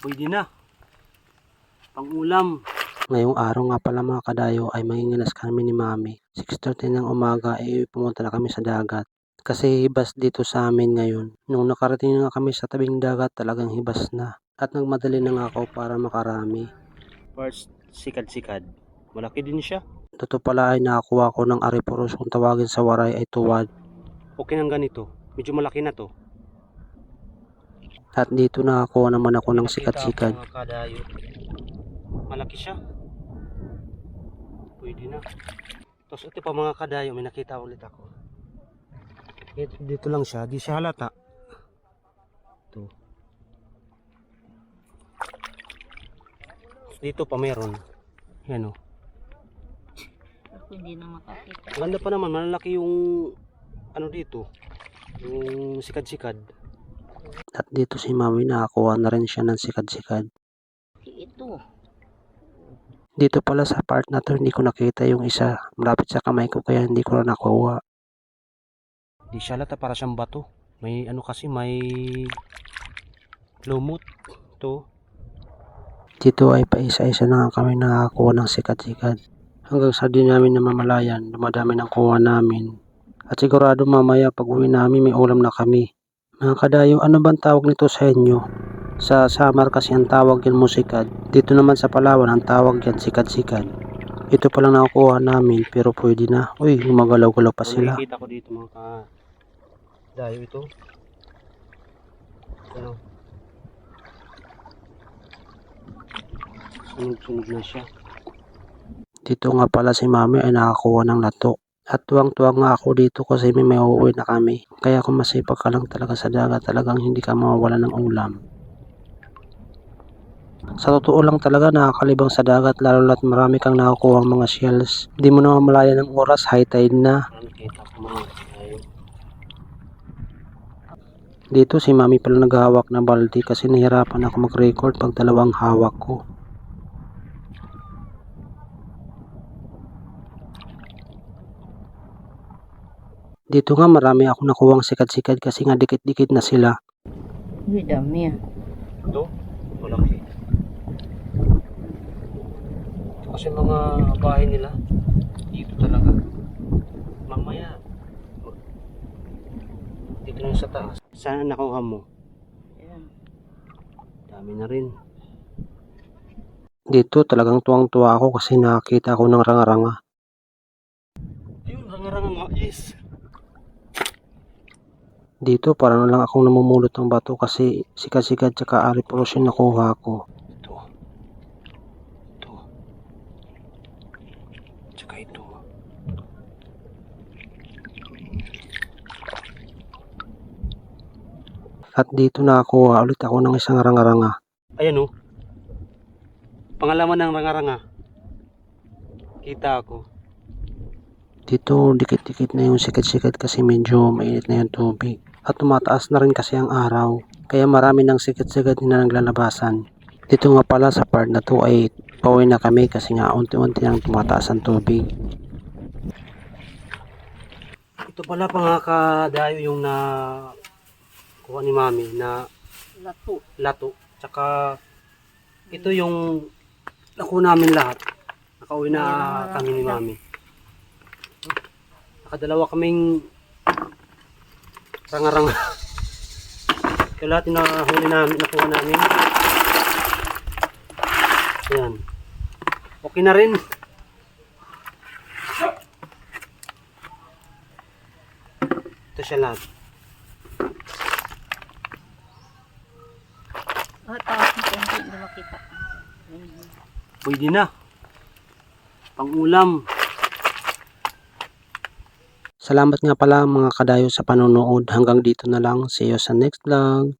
Pwede na. Pangulam. Ngayong araw nga pala mga kadayo ay mangingilas kami ni Mami. 6.30 ng umaga ay pumunta na kami sa dagat. Kasi hibas dito sa amin ngayon. Nung nakarating na nga kami sa tabing dagat talagang hibas na. At nagmadali na nga ako para makarami. First, sikad-sikad. Malaki din siya. Totoo pala ay nakakuha ko ng ariporos kung tawagin sa waray ay tuwad. Okay nang ganito. Medyo malaki na to. At dito nakakuha naman ako ng sikat-sikat. Malaki siya. Pwede na. Tapos ito pa mga kadayo, may nakita ulit ako. Ito, dito lang siya, di siya halata. Ito. Dito pa meron. Yan o. Ako hindi na makakita. Maganda pa naman, malalaki yung ano dito. Yung sikad-sikad. At dito si Mami nakakuha na rin siya ng sikat-sikat. Ito. Dito pala sa part na to hindi ko nakita yung isa. Malapit sa kamay ko kaya hindi ko na nakuha. Di siya halata para siyang bato. May ano kasi, may lumot. Ito. Dito ay paisa-isa na kami nakakakuha ng sikat-sikat. Hanggang sa di namin namamalayan, dumadami ng kuha namin. At sigurado mamaya pag uwi namin may ulam na kami. Mga kadayo, ano bang tawag nito sa inyo? Sa Samar kasi ang tawag yan musikad. Dito naman sa Palawan ang tawag yan sikat-sikat. Ito pa lang nakukuha namin pero pwede na. Uy, gumagalaw-galaw pa sila. nakikita ko dito mga ka dayo ito. Ano? Sunog-sunog na siya. Dito nga pala si mami ay nakakuha ng lato. At tuwang-tuwang nga ako dito kasi may may uuwi na kami. Kaya kung masipag ka lang talaga sa dagat, talagang hindi ka mawawala ng ulam. Sa totoo lang talaga nakakalibang sa dagat lalo na't marami kang nakukuha mga shells. Di mo na mamalaya ng oras, high tide na. Dito si mami pala naghahawak ng balde kasi nahirapan ako mag-record pag dalawang hawak ko. Dito nga marami ako nakuwang sikat-sikat kasi nga dikit-dikit na sila. Uy, dami ah. Ito? Malaki. Ito kasi mga bahay nila. Dito talaga. Mamaya. Dito lang sa taas. Saan nakuha mo? Ayan. Dami na rin. Dito talagang tuwang-tuwa ako kasi nakakita ako ng ranga-ranga. Ayun, rangaranga nga. Yes. Dito parang lang akong namumulot ng bato kasi sikat-sikat tsaka ariporos yung nakuha ko. Ito. Ito. Tsaka ito. At dito nakakuha ulit ako ng isang ranga-ranga. Ayan o. Pangalaman ng rangaranga. Kita ako. Dito dikit-dikit na yung sikat-sikat kasi medyo mainit na yung tubig. At tumataas na rin kasi ang araw. Kaya marami ng sikat-sikat na naglalabasan. Dito nga pala sa part na to ay pauwi na kami kasi nga unti-unti nang tumataas ang tubig. Ito pala pangakadayo yung na kuha ni mami na Lato. lato. Tsaka ito yung nakuha namin lahat. Nakauwi na kami ni mami. Nakadalawa kaming ranga-ranga. Ito lahat yung nahuli namin, nakuha namin. Ayan. Okay na rin. Ito siya lahat. Ah, taas na konti. Hindi makita. Pwede na. Pangulam. Salamat nga pala mga kadayo sa panonood. Hanggang dito na lang. See you sa next vlog.